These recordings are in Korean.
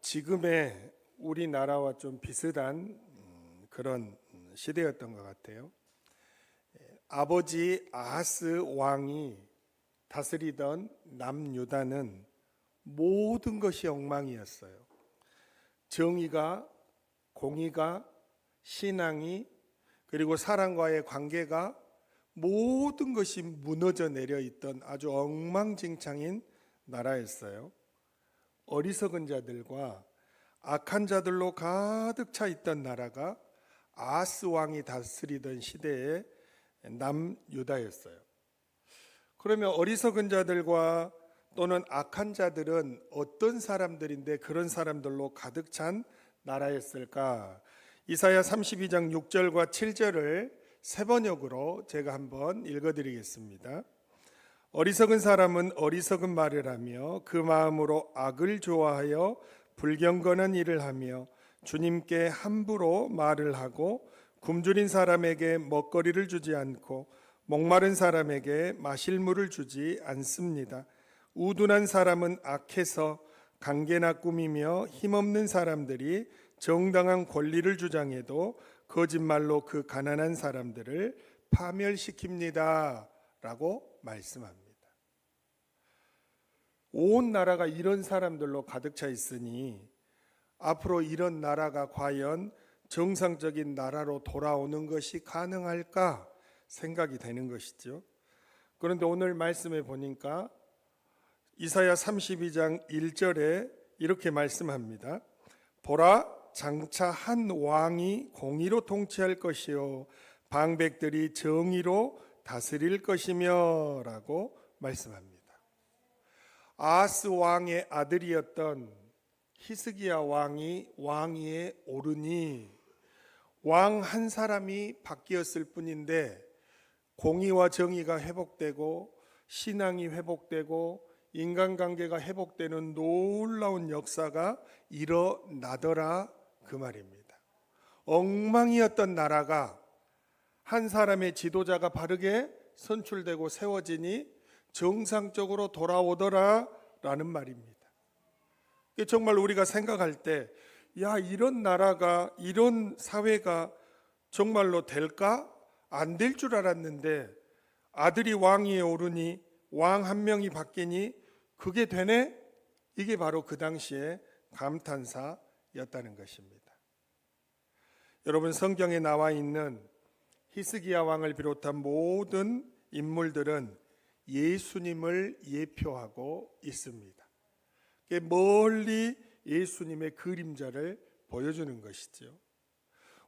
지금의 우리나라와 좀 비슷한 음, 그런 시대였던 것 같아요. 예, 아버지 아하스 왕이 다스리던 남유다는 모든 것이 엉망이었어요. 정의가, 공의가, 신앙이, 그리고 사람과의 관계가 모든 것이 무너져 내려 있던 아주 엉망진창인 나라였어요. 어리석은 자들과 악한 자들로 가득 차 있던 나라가 아스 왕이 다스리던 시대의 남유다였어요. 그러면 어리석은 자들과 또는 악한 자들은 어떤 사람들인데 그런 사람들로 가득 찬 나라였을까? 이사야 32장 6절과 7절을 세 번역으로 제가 한번 읽어 드리겠습니다. 어리석은 사람은 어리석은 말을 하며 그 마음으로 악을 좋아하여 불경건한 일을 하며 주님께 함부로 말을 하고 굶주린 사람에게 먹거리를 주지 않고 목마른 사람에게 마실 물을 주지 않습니다. 우둔한 사람은 악해서 강개나 꾸미며 힘없는 사람들이 정당한 권리를 주장해도 거짓말로 그 가난한 사람들을 파멸시킵니다. 라고 말씀합니다. 온 나라가 이런 사람들로 가득 차 있으니 앞으로 이런 나라가 과연 정상적인 나라로 돌아오는 것이 가능할까 생각이 되는 것이죠. 그런데 오늘 말씀에 보니까 이사야 32장 1절에 이렇게 말씀합니다. 보라 장차 한 왕이 공의로 통치할 것이요 방백들이 정의로 다스릴 것이며 라고 말씀합니다. 아스 왕의 아들이었던 히스기야 왕이 왕위에 오르니 왕 한 사람이 바뀌었을 뿐인데 공의와 정의가 회복되고 신앙이 회복되고 인간관계가 회복되는 놀라운 역사가 일어나더라 그 말입니다. 엉망이었던 나라가 한 사람의 지도자가 바르게 선출되고 세워지니 정상적으로 돌아오더라 라는 말입니다. 정말 우리가 생각할 때, 야, 이런 나라가, 이런 사회가 정말로 될까? 안 될 줄 알았는데, 아들이 왕위에 오르니, 왕 한 명이 바뀌니, 그게 되네? 이게 바로 그 당시에 감탄사였다는 것입니다. 여러분, 성경에 나와 있는 히스기야 왕을 비롯한 모든 인물들은 예수님을 예표하고 있습니다. 멀리 예수님의 그림자를 보여주는 것이죠.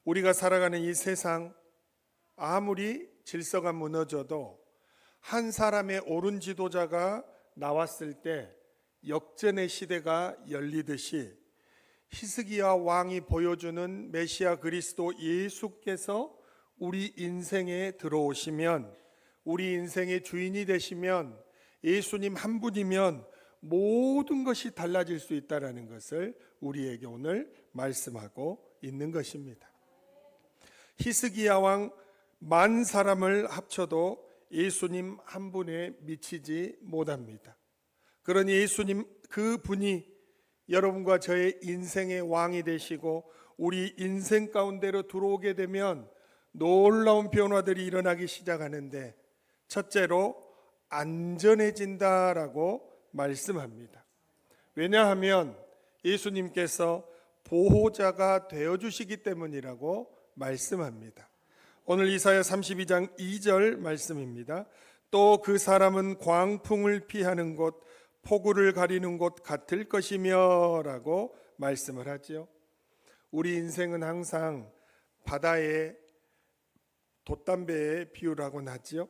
우리가 살아가는 이 세상 아무리 질서가 무너져도 한 사람의 옳은 지도자가 나왔을 때 역전의 시대가 열리듯이 히스기야 왕이 보여주는 메시아 그리스도 예수께서 우리 인생에 들어오시면 우리 인생의 주인이 되시면 예수님 한 분이면 모든 것이 달라질 수 있다라는 것을 우리에게 오늘 말씀하고 있는 것입니다. 히스기야 왕 만 사람을 합쳐도 예수님 한 분에 미치지 못합니다. 그러니 예수님 그 분이 여러분과 저의 인생의 왕이 되시고 우리 인생 가운데로 들어오게 되면 놀라운 변화들이 일어나기 시작하는데 첫째로 안전해진다라고 말씀합니다. 왜냐하면 예수님께서 보호자가 되어 주시기 때문이라고 말씀합니다. 오늘 이사야 32장 2절 말씀입니다. 또 그 사람은 광풍을 피하는 곳, 폭우를 가리는 곳 같을 것이며라고 말씀을 하지요. 우리 인생은 항상 바다에 돛담배에 비유라고 하지요.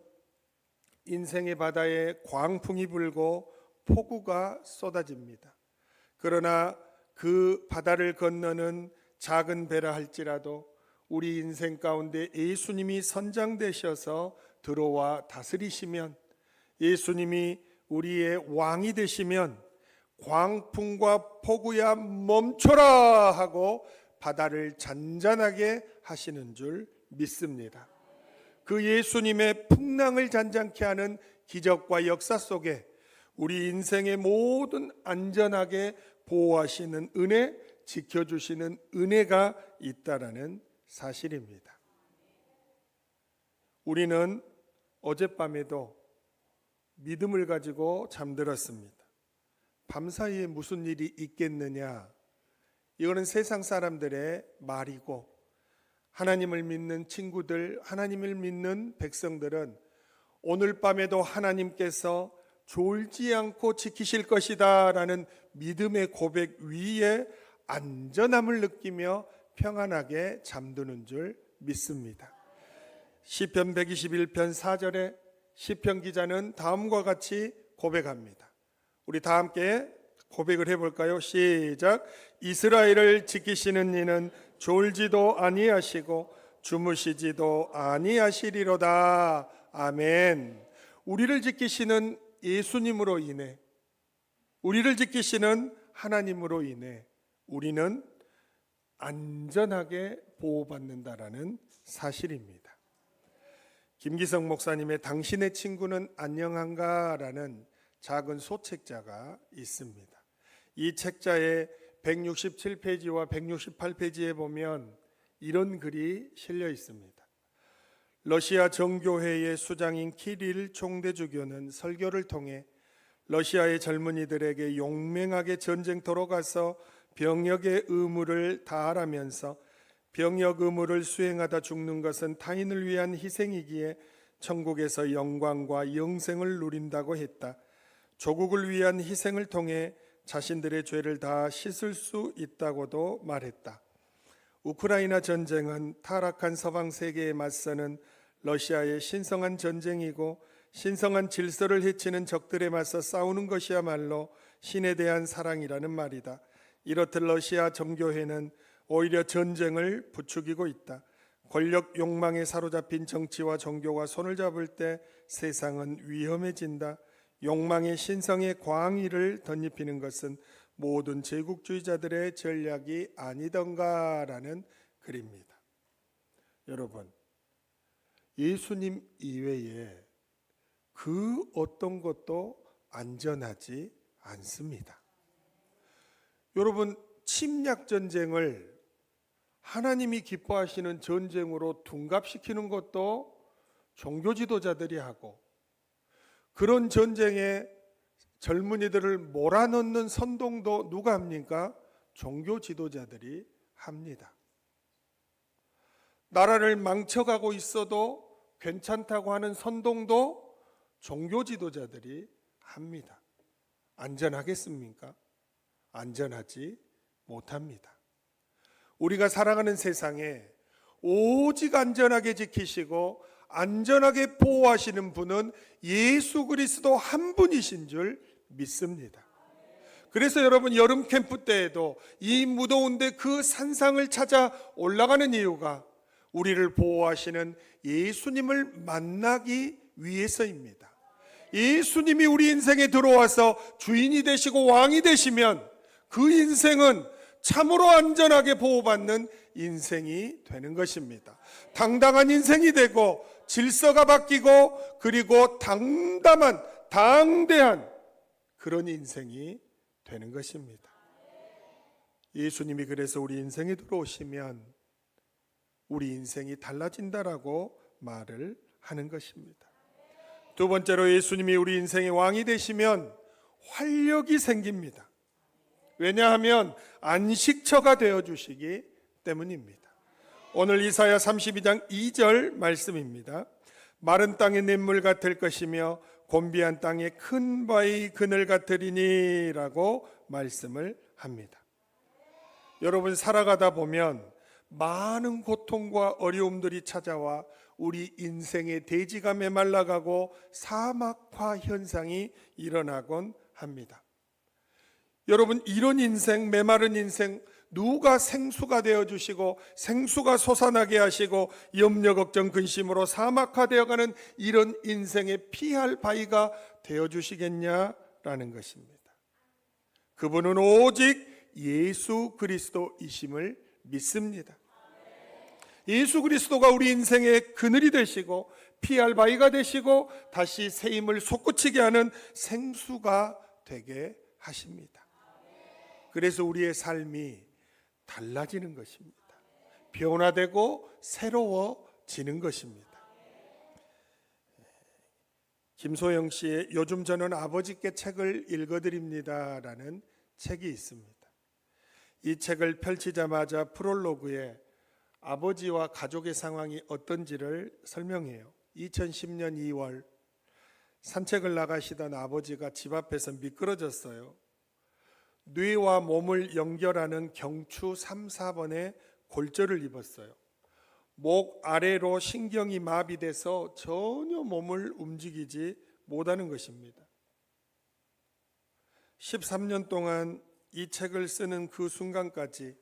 인생의 바다에 광풍이 불고 폭우가 쏟아집니다. 그러나 그 바다를 건너는 작은 배라 할지라도 우리 인생 가운데 예수님이 선장되셔서 들어와 다스리시면 예수님이 우리의 왕이 되시면 광풍과 폭우야 멈춰라 하고 바다를 잔잔하게 하시는 줄 믿습니다. 그 예수님의 풍랑을 잔잔케 하는 기적과 역사 속에 우리 인생의 모든 안전하게 보호하시는 은혜, 지켜주시는 은혜가 있다라는 사실입니다. 우리는 어젯밤에도 믿음을 가지고 잠들었습니다. 밤사이에 무슨 일이 있겠느냐? 이거는 세상 사람들의 말이고 하나님을 믿는 친구들, 하나님을 믿는 백성들은 오늘 밤에도 하나님께서 졸지 않고 지키실 것이다 라는 믿음의 고백 위에 안전함을 느끼며 평안하게 잠드는 줄 믿습니다. 시편 121편 4절에 시편 기자는 다음과 같이 고백합니다. 우리 다 함께 고백을 해 볼까요? 시작. 이스라엘을 지키시는 이는 졸지도 아니하시고 주무시지도 아니하시리로다. 아멘. 우리를 지키시는 예수님으로 인해 우리를 지키시는 하나님으로 인해 우리는 안전하게 보호받는다라는 사실입니다. 김기성 목사님의 당신의 친구는 안녕한가라는 작은 소책자가 있습니다. 이 책자의 167페이지와 168페이지에 보면 이런 글이 실려 있습니다. 러시아 정교회의 수장인 키릴 총대주교는 설교를 통해 러시아의 젊은이들에게 용맹하게 전쟁터로 가서 병역의 의무를 다하라면서 병역 의무를 수행하다 죽는 것은 타인을 위한 희생이기에 천국에서 영광과 영생을 누린다고 했다. 조국을 위한 희생을 통해 자신들의 죄를 다 씻을 수 있다고도 말했다. 우크라이나 전쟁은 타락한 서방 세계에 맞서는 러시아의 신성한 전쟁이고 신성한 질서를 해치는 적들에 맞서 싸우는 것이야말로 신에 대한 사랑이라는 말이다. 이렇듯 러시아 정교회는 오히려 전쟁을 부추기고 있다. 권력 욕망에 사로잡힌 정치와 종교가 손을 잡을 때 세상은 위험해진다. 욕망의 신성의 광의를 덧입히는 것은 모든 제국주의자들의 전략이 아니던가라는 글입니다. 여러분, 예수님 이외에 그 어떤 것도 안전하지 않습니다. 여러분, 침략 전쟁을 하나님이 기뻐하시는 전쟁으로 둔갑시키는 것도 종교 지도자들이 하고 그런 전쟁에 젊은이들을 몰아넣는 선동도 누가 합니까? 종교 지도자들이 합니다. 나라를 망쳐가고 있어도 괜찮다고 하는 선동도 종교 지도자들이 합니다. 안전하겠습니까? 안전하지 못합니다. 우리가 살아가는 세상에 오직 안전하게 지키시고 안전하게 보호하시는 분은 예수 그리스도 한 분이신 줄 믿습니다. 그래서 여러분 여름 캠프 때에도 이 무더운데 그 산상을 찾아 올라가는 이유가 우리를 보호하시는 예수님을 만나기 위해서입니다. 예수님이 우리 인생에 들어와서 주인이 되시고 왕이 되시면 그 인생은 참으로 안전하게 보호받는 인생이 되는 것입니다. 당당한 인생이 되고 질서가 바뀌고 그리고 당담한 당대한 그런 인생이 되는 것입니다. 예수님이 그래서 우리 인생에 들어오시면 우리 인생이 달라진다라고 말을 하는 것입니다. 두 번째로 예수님이 우리 인생의 왕이 되시면 활력이 생깁니다. 왜냐하면 안식처가 되어 주시기 때문입니다. 오늘 이사야 32장 2절 말씀입니다. 마른 땅의 냇물 같을 것이며 곤비한 땅의 큰 바위 그늘 같으리니라고 말씀을 합니다. 여러분 살아가다 보면 많은 고통과 어려움들이 찾아와 우리 인생의 대지감에 말라가고 사막화 현상이 일어나곤 합니다. 여러분 이런 인생 메마른 인생 누가 생수가 되어 주시고 생수가 솟아나게 하시고 염려 걱정 근심으로 사막화 되어가는 이런 인생에 피할 바위가 되어 주시겠냐라는 것입니다. 그분은 오직 예수 그리스도이심을 믿습니다. 예수 그리스도가 우리 인생의 그늘이 되시고 피할 바위가 되시고 다시 새 힘을 솟구치게 하는 생수가 되게 하십니다. 그래서 우리의 삶이 달라지는 것입니다. 변화되고 새로워지는 것입니다. 김소영 씨의 요즘 저는 아버지께 책을 읽어드립니다라는 책이 있습니다. 이 책을 펼치자마자 프롤로그에 아버지와 가족의 상황이 어떤지를 설명해요. 2010년 2월 산책을 나가시던 아버지가 집 앞에서 미끄러졌어요. 뇌와 몸을 연결하는 경추 3, 4번에 골절을 입었어요. 목 아래로 신경이 마비돼서 전혀 몸을 움직이지 못하는 것입니다. 13년 동안 이 책을 쓰는 그 순간까지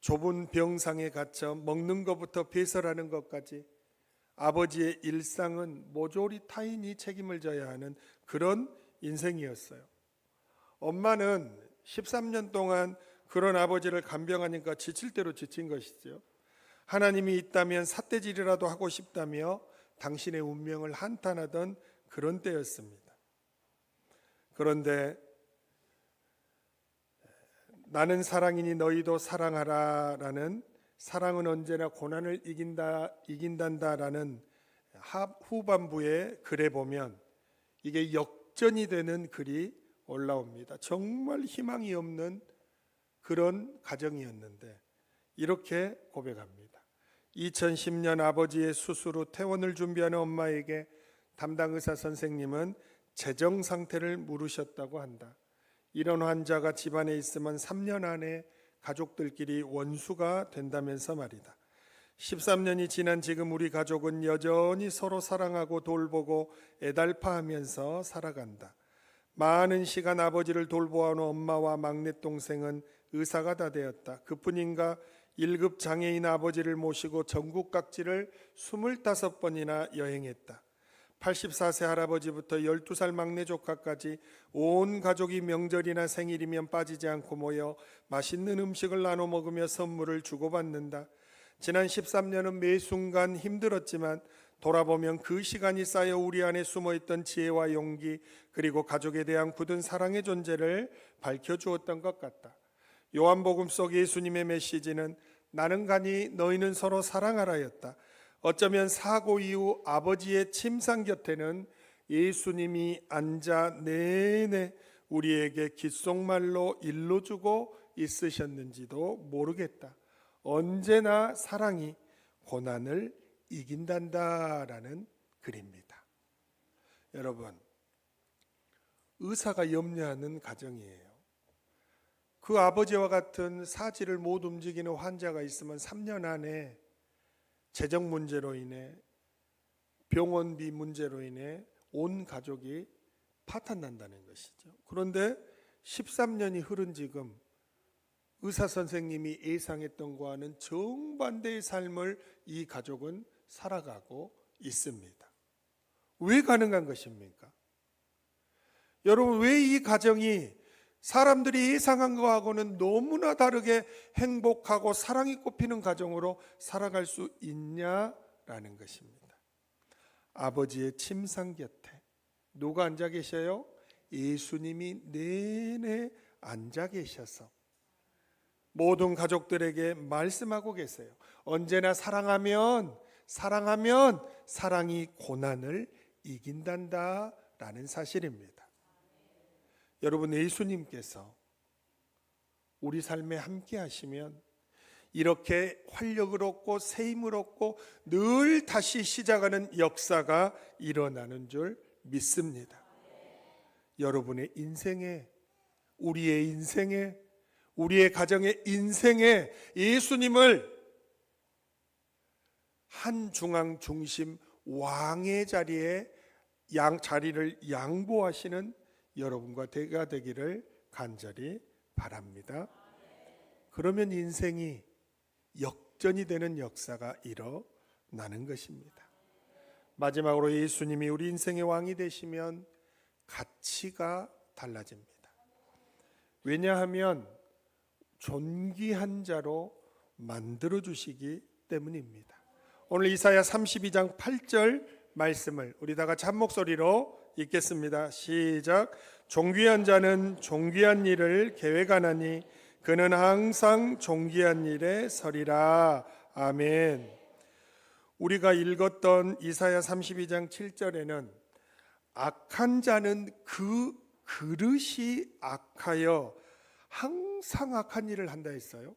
좁은 병상에 갇혀 먹는 것부터 배설하는 것까지 아버지의 일상은 모조리 타인이 책임을 져야 하는 그런 인생이었어요. 엄마는 13년 동안 그런 아버지를 간병하니까 지칠 대로 지친 것이죠. 하나님이 있다면 삿대질이라도 하고 싶다며 당신의 운명을 한탄하던 그런 때였습니다. 그런데 나는 사랑이니 너희도 사랑하라라는 사랑은 언제나 고난을 이긴다 이긴단다라는 후반부의 글에 보면 이게 역전이 되는 글이 올라옵니다. 정말 희망이 없는 그런 가정이었는데 이렇게 고백합니다. 2010년 아버지의 수술 후 퇴원을 준비하는 엄마에게 담당 의사 선생님은 재정 상태를 물으셨다고 한다. 이런 환자가 집안에 있으면 3년 안에 가족들끼리 원수가 된다면서 말이다. 13년이 지난 지금 우리 가족은 여전히 서로 사랑하고 돌보고 애달파하면서 살아간다. 많은 시간 아버지를 돌보아온 엄마와 막내 동생은 의사가 다 되었다. 그뿐인가 1급 장애인 아버지를 모시고 전국 각지를 25번이나 여행했다. 84세 할아버지부터 12살 막내 조카까지 온 가족이 명절이나 생일이면 빠지지 않고 모여 맛있는 음식을 나눠 먹으며 선물을 주고받는다. 지난 13년은 매 순간 힘들었지만 돌아보면 그 시간이 쌓여 우리 안에 숨어 있던 지혜와 용기 그리고 가족에 대한 굳은 사랑의 존재를 밝혀 주었던 것 같다. 요한복음 속 예수님의 메시지는 나는 가니 너희는 서로 사랑하라였다. 어쩌면 사고 이후 아버지의 침상 곁에는 예수님이 앉아 내내 우리에게 귓속말로 일러주고 있으셨는지도 모르겠다. 언제나 사랑이 고난을 이긴단다라는 글입니다. 여러분, 의사가 염려하는 가정이에요. 그 아버지와 같은 사지를 못 움직이는 환자가 있으면 3년 안에 재정 문제로 인해 병원비 문제로 인해 온 가족이 파탄난다는 것이죠. 그런데 13년이 흐른 지금 의사 선생님이 예상했던 것과는 정반대의 삶을 이 가족은 살아가고 있습니다. 왜 가능한 것입니까? 여러분, 왜 이 가정이 사람들이 예상한 것하고는 너무나 다르게 행복하고 사랑이 꼽히는 가정으로 살아갈 수 있냐라는 것입니다. 아버지의 침상 곁에 누가 앉아 계셔요? 예수님이 내내 앉아 계셔서 모든 가족들에게 말씀하고 계세요. 언제나 사랑하면 사랑하면 사랑이 고난을 이긴단다라는 사실입니다. 여러분 예수님께서 우리 삶에 함께 하시면 이렇게 활력을 얻고 새 힘을 얻고 늘 다시 시작하는 역사가 일어나는 줄 믿습니다. 여러분의 인생에 우리의 인생에 우리의 가정의 인생에 예수님을 한 중앙 중심 왕의 자리에 양 자리를 양보하시는 여러분과 대가 되기를 간절히 바랍니다. 그러면 인생이 역전이 되는 역사가 일어나는 것입니다. 마지막으로 예수님이 우리 인생의 왕이 되시면 가치가 달라집니다. 왜냐하면 존귀한 자로 만들어 주시기 때문입니다. 오늘 이사야 32장 8절 말씀을 우리 다 같이 한 목소리로 읽겠습니다. 시작. 존귀한 자는 존귀한 일을 계획하나니 그는 항상 존귀한 일에 서리라. 아멘. 우리가 읽었던 이사야 32장 7절에는 악한 자는 그 그릇이 악하여 항상 악한 일을 한다 했어요.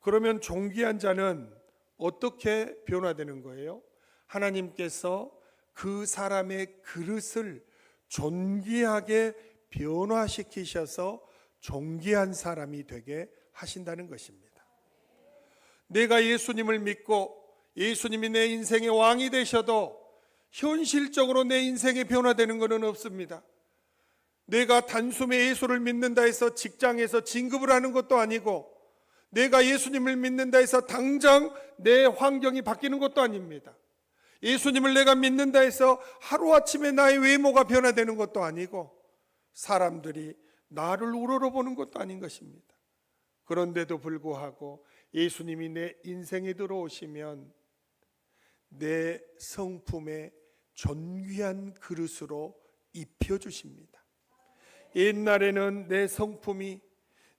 그러면 존귀한 자는 어떻게 변화되는 거예요? 하나님께서 그 사람의 그릇을 존귀하게 변화시키셔서 존귀한 사람이 되게 하신다는 것입니다. 내가 예수님을 믿고 예수님이 내 인생의 왕이 되셔도 현실적으로 내 인생이 변화되는 것은 없습니다. 내가 단숨에 예수를 믿는다 해서 직장에서 진급을 하는 것도 아니고 내가 예수님을 믿는다 해서 당장 내 환경이 바뀌는 것도 아닙니다. 예수님을 내가 믿는다 해서 하루아침에 나의 외모가 변화되는 것도 아니고 사람들이 나를 우러러보는 것도 아닌 것입니다. 그런데도 불구하고 예수님이 내 인생에 들어오시면 내 성품에 존귀한 그릇으로 입혀주십니다. 옛날에는 내 성품이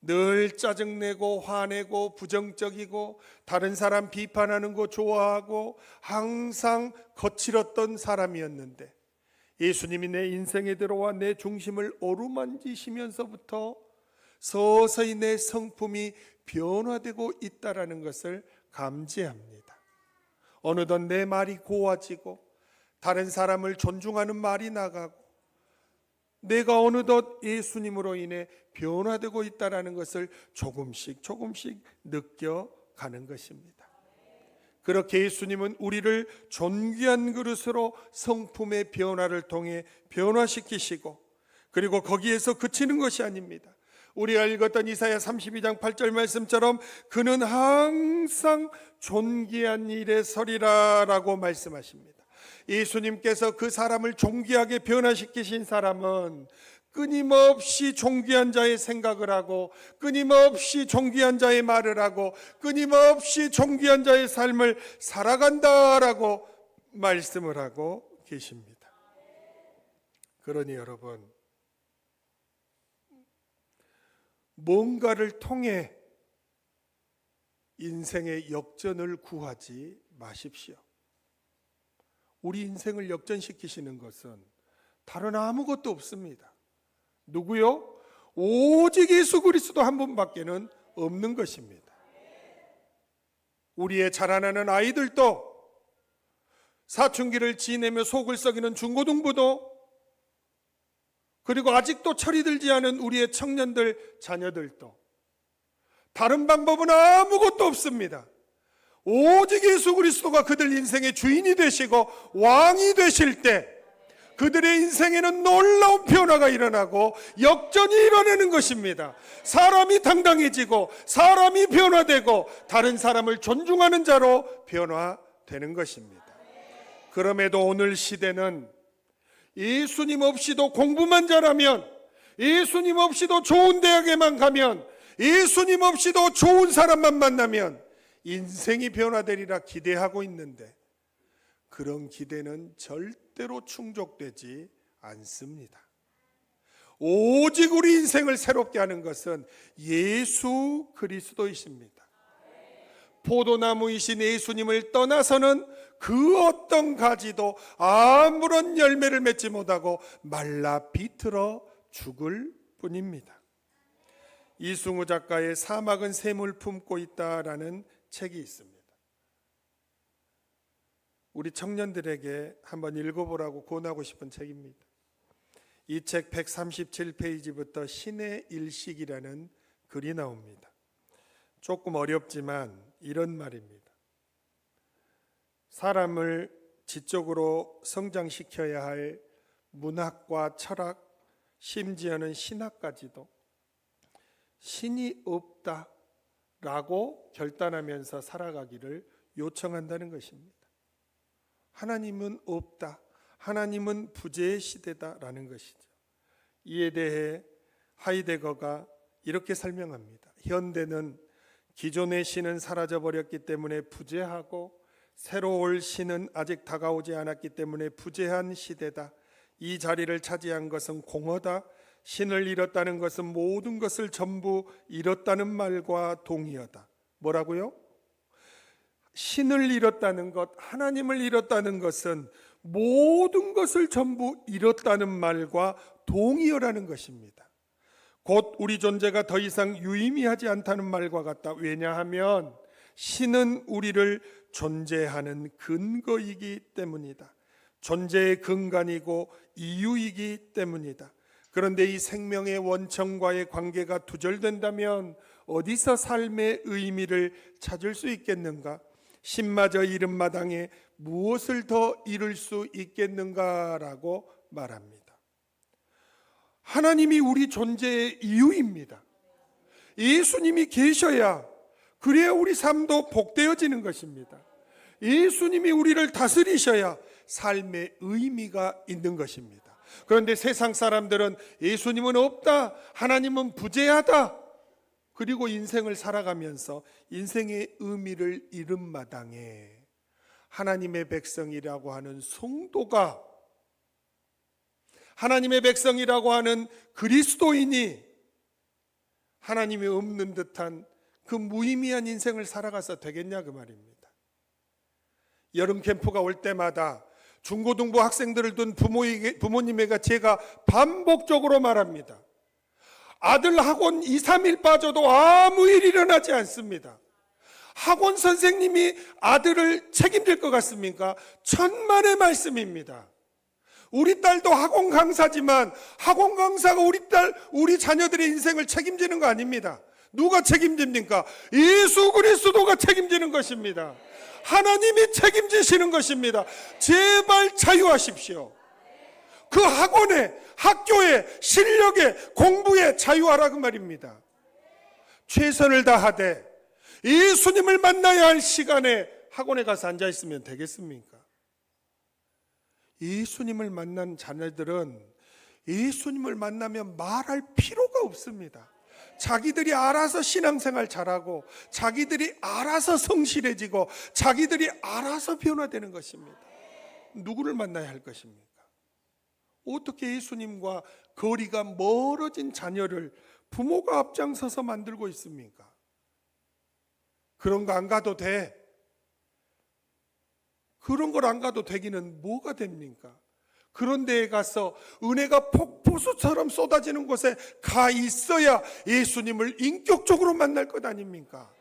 늘 짜증내고 화내고 부정적이고 다른 사람 비판하는 거 좋아하고 항상 거칠었던 사람이었는데 예수님이 내 인생에 들어와 내 중심을 어루만지시면서부터 서서히 내 성품이 변화되고 있다라는 것을 감지합니다. 어느덧 내 말이 고와지고 다른 사람을 존중하는 말이 나가고 내가 어느덧 예수님으로 인해 변화되고 있다라는 것을 조금씩 조금씩 느껴가는 것입니다. 그렇게 예수님은 우리를 존귀한 그릇으로 성품의 변화를 통해 변화시키시고 그리고 거기에서 그치는 것이 아닙니다. 우리가 읽었던 이사야 32장 8절 말씀처럼 그는 항상 존귀한 일에 서리라라고 말씀하십니다. 예수님께서 그 사람을 존귀하게 변화시키신 사람은 끊임없이 존귀한 자의 생각을 하고 끊임없이 존귀한 자의 말을 하고 끊임없이 존귀한 자의 삶을 살아간다라고 말씀을 하고 계십니다. 그러니 여러분 뭔가를 통해 인생의 역전을 구하지 마십시오. 우리 인생을 역전시키시는 것은 다른 아무것도 없습니다. 누구요? 오직 예수 그리스도 한 분밖에는 없는 것입니다. 우리의 자라나는 아이들도 사춘기를 지내며 속을 썩이는 중고등부도 그리고 아직도 철이 들지 않은 우리의 청년들 자녀들도 다른 방법은 아무것도 없습니다. 오직 예수 그리스도가 그들 인생의 주인이 되시고 왕이 되실 때 그들의 인생에는 놀라운 변화가 일어나고 역전이 일어나는 것입니다. 사람이 당당해지고 사람이 변화되고 다른 사람을 존중하는 자로 변화되는 것입니다. 그럼에도 오늘 시대는 예수님 없이도 공부만 잘하면 예수님 없이도 좋은 대학에만 가면 예수님 없이도 좋은 사람만 만나면 인생이 변화되리라 기대하고 있는데 그런 기대는 절대로 충족되지 않습니다. 오직 우리 인생을 새롭게 하는 것은 예수 그리스도이십니다. 포도나무이신 예수님을 떠나서는 그 어떤 가지도 아무런 열매를 맺지 못하고 말라 비틀어 죽을 뿐입니다. 이승우 작가의 사막은 샘을 품고 있다라는 책이 있습니다. 우리 청년들에게 한번 읽어보라고 권하고 싶은 책입니다. 이 책 137페이지부터 신의 일식이라는 글이 나옵니다. 조금 어렵지만 이런 말입니다. 사람을 지적으로 성장시켜야 할 문학과 철학, 심지어는 신학까지도 신이 없다 라고 결단하면서 살아가기를 요청한다는 것입니다. 하나님은 없다. 하나님은 부재의 시대다라는 것이죠. 이에 대해 하이데거가 이렇게 설명합니다. 현대는 기존의 신은 사라져 버렸기 때문에 부재하고 새로 올 신은 아직 다가오지 않았기 때문에 부재한 시대다. 이 자리를 차지한 것은 공허다. 신을 잃었다는 것은 모든 것을 전부 잃었다는 말과 동의하다. 뭐라고요? 신을 잃었다는 것, 하나님을 잃었다는 것은 모든 것을 전부 잃었다는 말과 동의어라는 것입니다. 곧 우리 존재가 더 이상 유의미하지 않다는 말과 같다. 왜냐하면 신은 우리를 존재하는 근거이기 때문이다. 존재의 근간이고 이유이기 때문이다. 그런데 이 생명의 원천과의 관계가 두절된다면 어디서 삶의 의미를 찾을 수 있겠는가? 신마저 이른 마당에 무엇을 더 이룰 수 있겠는가라고 말합니다. 하나님이 우리 존재의 이유입니다. 예수님이 계셔야 그래야 우리 삶도 복되어지는 것입니다. 예수님이 우리를 다스리셔야 삶의 의미가 있는 것입니다. 그런데 세상 사람들은 예수님은 없다, 하나님은 부재하다, 그리고 인생을 살아가면서 인생의 의미를 잃은 마당에 하나님의 백성이라고 하는 성도가 하나님의 백성이라고 하는 그리스도인이 하나님이 없는 듯한 그 무의미한 인생을 살아가서 되겠냐 그 말입니다. 여름 캠프가 올 때마다 중고등부 학생들을 둔 부모에게, 부모님에게 제가 반복적으로 말합니다. 아들 학원 2, 3일 빠져도 아무 일 일어나지 않습니다. 학원 선생님이 아들을 책임질 것 같습니까? 천만의 말씀입니다. 우리 딸도 학원 강사지만 학원 강사가 우리 딸, 우리 자녀들의 인생을 책임지는 거 아닙니다. 누가 책임집니까? 예수 그리스도가 책임지는 것입니다. 하나님이 책임지시는 것입니다. 제발 자유하십시오. 그 학원에, 학교에, 실력에, 공부에 자유하라 그 말입니다. 최선을 다하되 예수님을 만나야 할 시간에 학원에 가서 앉아 있으면 되겠습니까? 예수님을 만난 자녀들은 예수님을 만나면 말할 필요가 없습니다. 자기들이 알아서 신앙생활 잘하고 자기들이 알아서 성실해지고 자기들이 알아서 변화되는 것입니다. 누구를 만나야 할 것입니까? 어떻게 예수님과 거리가 멀어진 자녀를 부모가 앞장서서 만들고 있습니까? 그런 거 안 가도 돼. 그런 걸 안 가도 되기는 뭐가 됩니까? 그런 데에 가서 은혜가 폭포수처럼 쏟아지는 곳에 가 있어야 예수님을 인격적으로 만날 것 아닙니까?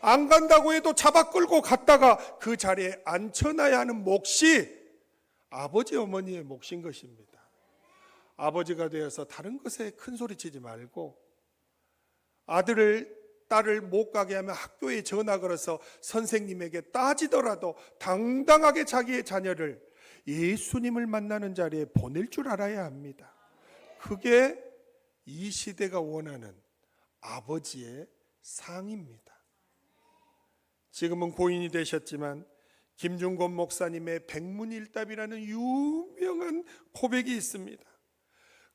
안 간다고 해도 잡아 끌고 갔다가 그 자리에 앉혀놔야 하는 몫이 아버지 어머니의 몫인 것입니다. 아버지가 되어서 다른 것에 큰 소리 치지 말고 아들을 딸을 못 가게 하면 학교에 전화 걸어서 선생님에게 따지더라도 당당하게 자기의 자녀를 예수님을 만나는 자리에 보낼 줄 알아야 합니다. 그게 이 시대가 원하는 아버지의 상입니다. 지금은 고인이 되셨지만 김중곤 목사님의 백문일답이라는 유명한 고백이 있습니다.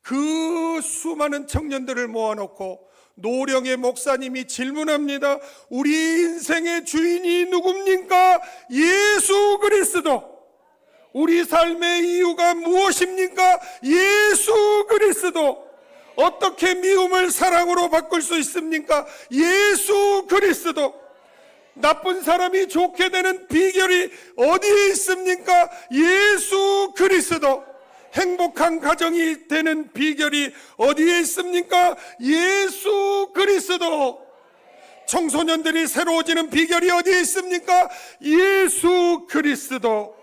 그 수많은 청년들을 모아놓고 노령의 목사님이 질문합니다. 우리 인생의 주인이 누굽니까? 예수 그리스도. 우리 삶의 이유가 무엇입니까? 예수 그리스도. 어떻게 미움을 사랑으로 바꿀 수 있습니까? 예수 그리스도. 나쁜 사람이 좋게 되는 비결이 어디에 있습니까? 예수 그리스도. 행복한 가정이 되는 비결이 어디에 있습니까? 예수 그리스도. 청소년들이 새로워지는 비결이 어디에 있습니까? 예수 그리스도.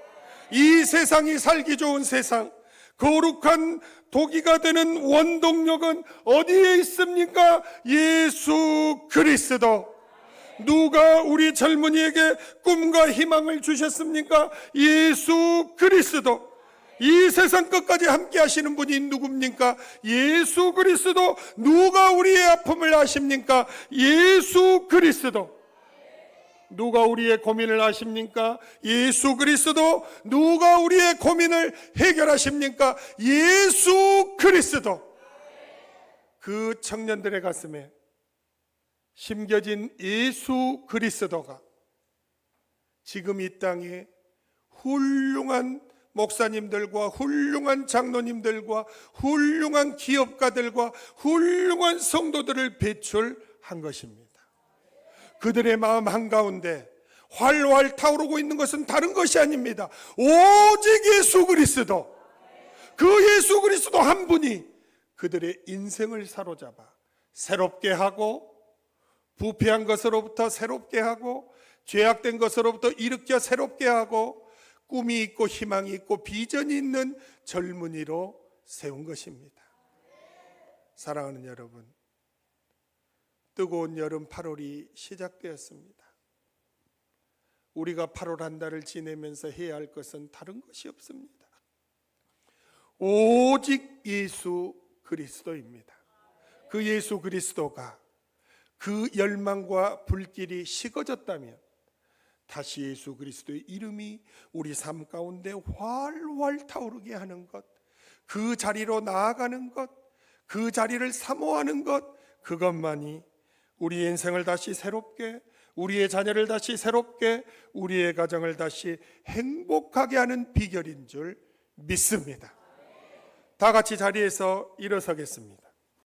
이 세상이 살기 좋은 세상, 거룩한 도기가 되는 원동력은 어디에 있습니까? 예수 그리스도. 누가 우리 젊은이에게 꿈과 희망을 주셨습니까? 예수 그리스도. 이 세상 끝까지 함께 하시는 분이 누굽니까? 예수 그리스도. 누가 우리의 아픔을 아십니까? 예수 그리스도. 누가 우리의 고민을 아십니까? 예수 그리스도. 누가 우리의 고민을 해결하십니까? 예수 그리스도. 그 청년들의 가슴에 심겨진 예수 그리스도가 지금 이 땅에 훌륭한 목사님들과 훌륭한 장로님들과 훌륭한 기업가들과 훌륭한 성도들을 배출한 것입니다. 그들의 마음 한가운데 활활 타오르고 있는 것은 다른 것이 아닙니다. 오직 예수 그리스도. 그 예수 그리스도 한 분이 그들의 인생을 사로잡아 새롭게 하고 부패한 것으로부터 새롭게 하고 죄악된 것으로부터 일으켜 새롭게 하고 꿈이 있고 희망이 있고 비전이 있는 젊은이로 세운 것입니다. 사랑하는 여러분, 뜨거운 여름 8월이 시작되었습니다. 우리가 8월 한 달을 지내면서 해야 할 것은 다른 것이 없습니다. 오직 예수 그리스도입니다. 그 예수 그리스도가 그 열망과 불길이 식어졌다면 다시 예수 그리스도의 이름이 우리 삶 가운데 활활 타오르게 하는 것, 그 자리로 나아가는 것, 그 자리를 사모하는 것, 그것만이 우리 인생을 다시 새롭게, 우리의 자녀를 다시 새롭게, 우리의 가정을 다시 행복하게 하는 비결인 줄 믿습니다. 다 같이 자리에서 일어서겠습니다.